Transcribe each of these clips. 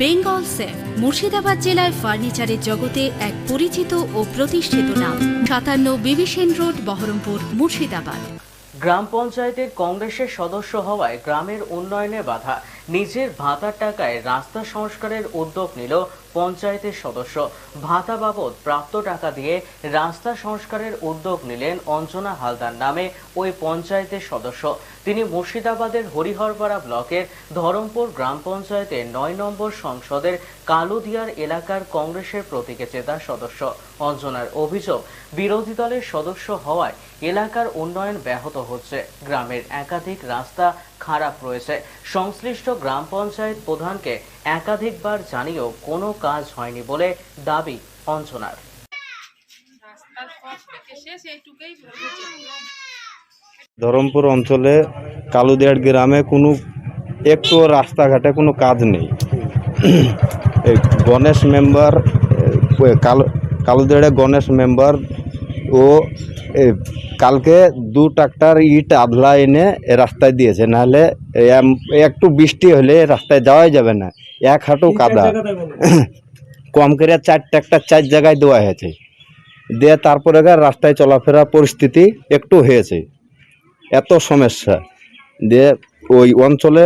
Bengal safe, Murshidabad জেলায় ফার্নিচারের জগতে এক পরিচিত ও প্রতিষ্ঠিত নাম। সাতান্ন বিবিসেন রোড, বহরমপুর, মুর্শিদাবাদ। গ্রাম পঞ্চায়েতের কংগ্রেসের সদস্য হওয়ায় গ্রামের উন্নয়নে বাধা। নিজের ভাতার টাকায় রাস্তা সংস্কারের উদ্যোগ নিল পঞ্চায়েতের সদস্য। ভাতা বাবদ প্রাপ্ত টাকা দিয়ে রাস্তা সংস্কারের উদ্যোগ নিলেন অঞ্জনা হালদার নামে ওই পঞ্চায়েতের সদস্য। তিনি মুর্শিদাবাদের হরিহরপাড়া ব্লকের ধরমপুর গ্রাম পঞ্চায়েতের নয় নম্বর সংসদের কালুদিয়ার এলাকার কংগ্রেসের প্রতীকে চেতা সদস্য। অঞ্জনার অভিযোগ, বিরোধী দলের সদস্য হওয়ায় এলাকার উন্নয়ন ব্যাহত হচ্ছে। গ্রামের একাধিক রাস্তা খারাপ রয়েছে। সংশ্লিষ্ট গ্রাম পঞ্চায়েত প্রধানকে একাধিকবার জানিয়েও কোনো কাজ হয়নি বলে দাবি হয়েছে ধরমপুর অঞ্চলে কালুদিয়ার গ্রামে কোনো একটু রাস্তাঘাটে কোনো কাজ নেই। গণেশ মেম্বার কালো কালুদিয়ারে গণেশ মেম্বার ও কালকে দু ট্রাক্টর ইট আধলা এনে রাস্তায় দিয়েছে। নাহলে একটু বৃষ্টি হলে রাস্তায় যাওয়াই যাবে না। এক হাঁটু কাদা। কম করে চার ট্রাক্টর চার জায়গায় দেওয়া হয়েছে। দিয়ে তারপরে রাস্তায় চলাফেরা পরিস্থিতি একটু হয়েছে। এত সমস্যা। দিয়ে ওই অঞ্চলে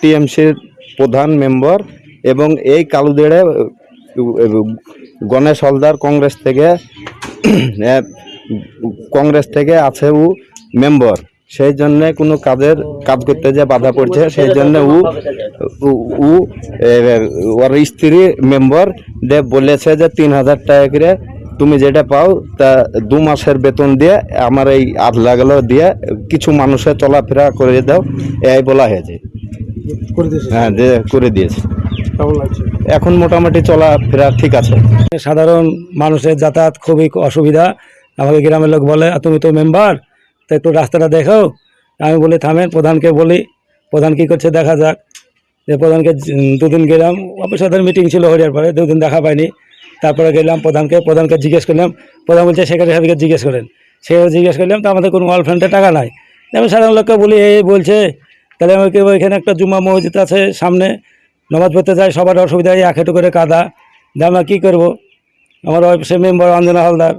টিএমসির প্রধান মেম্বার এবং এই কালুদেড়ে গণেশ হলদার কংগ্রেস থেকে কংগ্রেস থেকে আছে ও মেম্বার। সেই জন্য কোনো কাজের কাজ করতে যে বাধা পড়ছে সেই জন্য ও ওর স্ত্রী মেম্বার দে বলেছে যে তিন হাজার টাকা করে তুমি যেটা পাও তা দু মাসের বেতন দিয়ে আমার এই আধ লাগালো দিয়ে কিছু মানুষের চলাফেরা করে দাও এই বলা হয়েছে। হ্যাঁ দিয়ে করে দিয়েছে। এখন মোটামুটি চলাফেরা ঠিক আছে। সাধারণ মানুষের যাতায়াত খুবই অসুবিধা। আমাকে গ্রামের লোক বলে তুমি তো মেম্বার তো একটু রাস্তাটা দেখো আমি বলি, থামেন, প্রধানকে বলি, প্রধান কী করছে দেখা যাক। যে প্রধানকে দুদিন গেলাম, অফিসারদের মিটিং ছিল হরিয়ার পরে দুদিন দেখা পাইনি। তারপরে গেলাম প্রধানকে প্রধানকে জিজ্ঞেস করলাম, প্রধান বলছে সেখানে সাহেবকে জিজ্ঞেস করেন। সেও জিজ্ঞেস করলাম, তো আমাদের কোনো ওয়াল ফ্রেন্ডে টাকা নাই? আমি সাধারণ লোককে বলি, এই এই বলছে। তাহলে আমাকে ওইখানে একটা জুম্মা মসজিদ আছে সামনে, নামাজ পড়তে যায় সবার অসুবিধা হয় এক হেঁটু করে কাদা। যে আমরা কী করব? আমার অফিসে মেম্বার অঞ্জনা হালদার।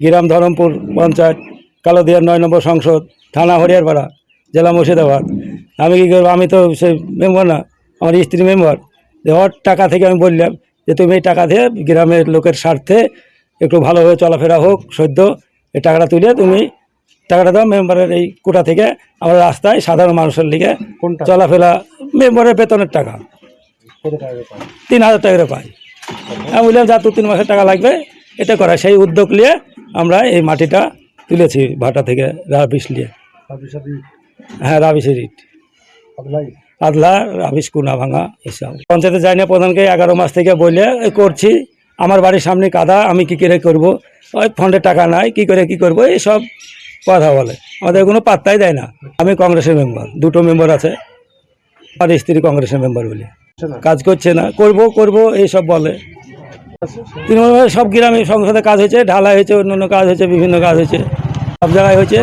গ্রাম ধরমপুর পঞ্চায়েত কালোদিয়ার নয় নম্বর সংসদ থানা হরিয়ারপাড়া জেলা মুর্শিদাবাদ। আমি কী করব? আমি তো সে মেম্বার না আমার স্ত্রী মেম্বার। যে ওর টাকা থেকে আমি বললাম যে তুমি এই টাকা দিয়ে গ্রামের লোকের স্বার্থে একটু ভালোভাবে চলাফেরা হোক সদ্য এই টাকাটা তুলে তুমি টাকাটা দাও মেম্বারের এই কোটা থেকে। আমরা রাস্তায় সাধারণ মানুষের লিগে চলাফেরা মেম্বারের বেতনের টাকা? তিন হাজার টাকা পাই আমি বললাম যা দু তিন মাসের টাকা লাগবে এটা করা। সেই উদ্যোগ নিয়ে আমরা এই মাটিটা তুলেছি ভাটা থেকে রাবিশ নিয়ে। হ্যাঁ রাবিশের ইট। আদলা রাবিশ কুনা ভাঙা এসব পঞ্চায়েতে যাই না প্রধানকে এগারো মাস থেকে বলে করছি। আমার বাড়ির সামনে কাদা আমি কী করে করব? ওই ফান্ডে টাকা নাই কি করে কি করব? এইসব কথা বলে। আমাদের কোনো পাত্তাই দেয় না। আমি কংগ্রেসের মেম্বার দুটো মেম্বার আছে। আর স্ত্রী কংগ্রেসের মেম্বার বলে। কাজ করছে না। করব করব এইসব বলে। তৃণমূল সব গ্রামে সংসদে কাজ হয়েছে ঢালাই হয়েছে অন্য কাজ হয়েছে বিভিন্ন কাজ হয়েছে সব জায়গায় হয়েছে।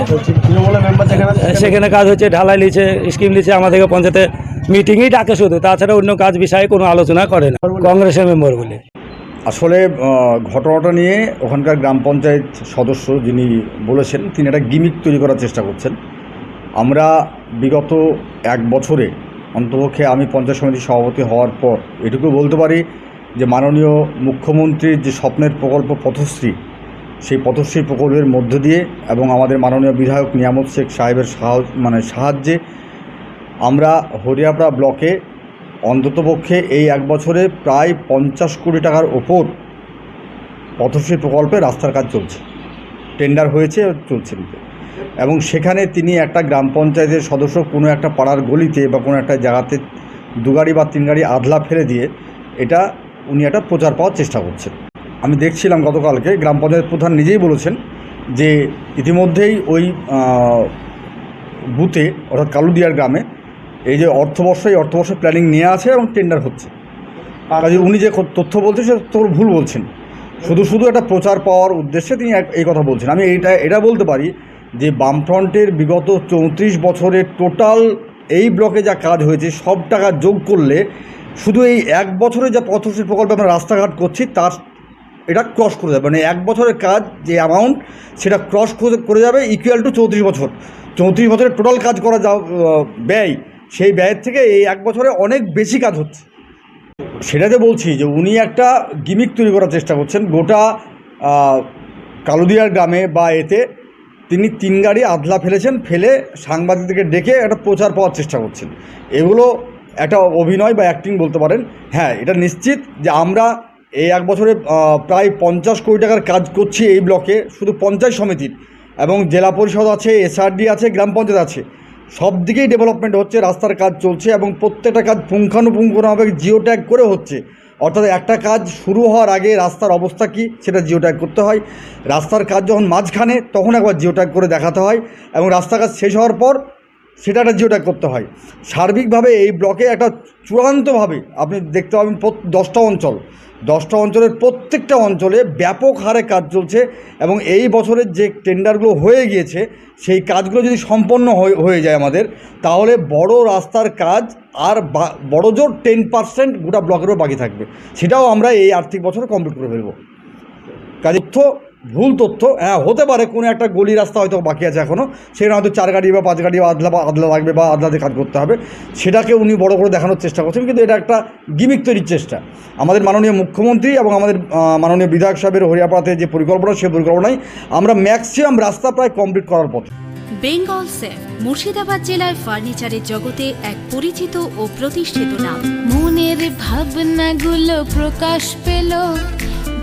সেখানে সেখানে কাজ হচ্ছে ঢালাই লিছে স্কিম লিছে আমাদেরকে পঞ্চায়েতে মিটিংই ডাকে শুধু তাছাড়া অন্য কাজ বিষয়ে কোনো আলোচনা করে না কংগ্রেসের মেম্বার বলে। আসলে ঘটনাটা নিয়ে ওখানকার গ্রাম পঞ্চায়েত সদস্য যিনি বলেছেন তিনি একটা গিমিক তৈরি করার চেষ্টা করছেন। আমরা বিগত এক বছরে অন্তপক্ষে আমি পঞ্চায়েত সমিতির সভাপতি হওয়ার পর এটুকু বলতে পারি যে মাননীয় মুখ্যমন্ত্রীর যে স্বপ্নের প্রকল্প পথশ্রী, সেই পথশ্রী প্রকল্পের মধ্য দিয়ে এবং আমাদের মাননীয় বিধায়ক নিয়ামত শেখ সাহেবের মানে সাহায্যে আমরা হরিয়াপড়া ব্লকে অন্ততপক্ষে এই এক বছরে প্রায় পঞ্চাশ কোটি টাকার ওপর পথশ্রী প্রকল্পে রাস্তার কাজ চলছে। টেন্ডার হয়েছে, চলছে এবং সেখানে তিনি একটা গ্রাম পঞ্চায়েতের সদস্য, কোনো একটা পাড়ার গলিতে বা কোনো একটা জায়গাতে দু গাড়ি বা তিন গাড়ি আধলা ফেলে দিয়ে এটা উনি একটা প্রচার পাওয়ার চেষ্টা করছেন। আমি দেখছিলাম গতকালকে, গ্রাম পঞ্চায়েত প্রধান নিজেই বলেছেন যে ইতিমধ্যেই ওই বুথে, অর্থাৎ কালুদিয়ার গ্রামে এই যে অর্থবর্ষ, এই অর্থবর্ষ প্ল্যানিং নিয়ে আছে এবং টেন্ডার হচ্ছে। আর কাজে উনি যে তথ্য বলছেন, সে তথ্য ভুল বলছেন। শুধু শুধু একটা প্রচার পাওয়ার উদ্দেশ্যে তিনি এই কথা বলছেন। আমি এইটা, এটা বলতে পারি যে বামফ্রন্টের বিগত চৌত্রিশ বছরের টোটাল এই ব্লকে যা কাজ হয়েছে, সব টাকা যোগ করলে শুধু এই এক বছরে যা পথশ্রী প্রকল্পে আমরা রাস্তাঘাট করছি, তার এটা ক্রস করে যাবে মানে এক বছরের কাজ, যে অ্যামাউন্ট সেটা ক্রস করে যাবে ইকুয়াল টু চৌত্রিশ বছর। চৌত্রিশ বছরের টোটাল কাজ করা যা ব্যয়, সেই ব্যয়ের থেকে এই এক বছরে অনেক বেশি কাজ হচ্ছে। সেটাতে বলছি যে উনি একটা গিমিক তৈরি করার চেষ্টা করছেন। গোটা কালুদিয়ার গ্রামে বা এতে তিনি তিন গাড়ি আধলা ফেলেছেন, ফেলে সাংবাদিকদেরকে ডেকে একটা প্রচার পাওয়ার চেষ্টা করছেন। এগুলো একটা অভিনয় বা অ্যাক্টিং বলতে পারেন হ্যাঁ এটা নিশ্চিত যে আমরা এই এক বছরে প্রায় পঞ্চাশ কোটি টাকার কাজ করছি এই ব্লকে, শুধু পঞ্চায়েত সমিতির এবং জেলা পরিষদ আছে এসআরডি আছে, গ্রাম পঞ্চায়েত আছে। সব দিকেই ডেভেলপমেন্ট হচ্ছে, রাস্তার কাজ চলছে এবং প্রত্যেকটা কাজ পুঙ্খানুপুঙ্খভাবে জিও ট্যাগ করে হচ্ছে। অর্থাৎ একটা কাজ শুরু হওয়ার আগে রাস্তার অবস্থা কী, সেটা জিও ট্যাগ করতে হয়। রাস্তার কাজ যখন মাঝখানে, তখন একবার জিও ট্যাগ করে দেখাতে হয় এবং রাস্তার কাজ শেষ হওয়ার পর সেটা একটা জিও করতে হয়। সার্বিকভাবে এই ব্লকে একটা চূড়ান্তভাবে আপনি দেখতে পাবেন দশটা অঞ্চল। দশটা অঞ্চলের প্রত্যেকটা অঞ্চলে ব্যাপক হারে কাজ চলছে এবং এই বছরের যে টেন্ডারগুলো হয়ে গিয়েছে, সেই কাজগুলো যদি সম্পন্ন হয়ে- যায় আমাদের, তাহলে বড় রাস্তার কাজ আর বড় জোর টেন পার্সেন্ট গোটা ব্লকেরও বাকি থাকবে। সেটাও আমরা এই আর্থিক বছর কমপ্লিট করে ফেলব। কাজে তথ্য ভুল তথ্য হ্যাঁ হতে পারে, কোনো একটা গলি রাস্তা হয়তো বাকি আছে এখনও সেখানে হয়তো চার গাড়ি বা পাঁচ গাড়ি বা আদলা বা আদলা লাগবে বা আদলাতে কাজ করতে হবে। সেটাকে উনি বড় করে দেখানোর চেষ্টা করছেন, কিন্তু এটা একটা গিমিক তৈরির চেষ্টা। আমাদের মাননীয় মুখ্যমন্ত্রী এবং আমাদের মাননীয় বিধায়ক সাহেবের হরিয়াপাড়াতে যে পরিকল্পনা সেই পরিকল্পনায় আমরা ম্যাক্সিমাম রাস্তা প্রায় কমপ্লিট করার পথে। বেঙ্গল সেফ মুর্শিদাবাদ জেলার ফার্নিচারের জগতে এক পরিচিত ও প্রতিষ্ঠিত নাম। মনের ভাবনাগুলো প্রকাশ পেল,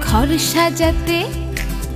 ঘর সাজাতে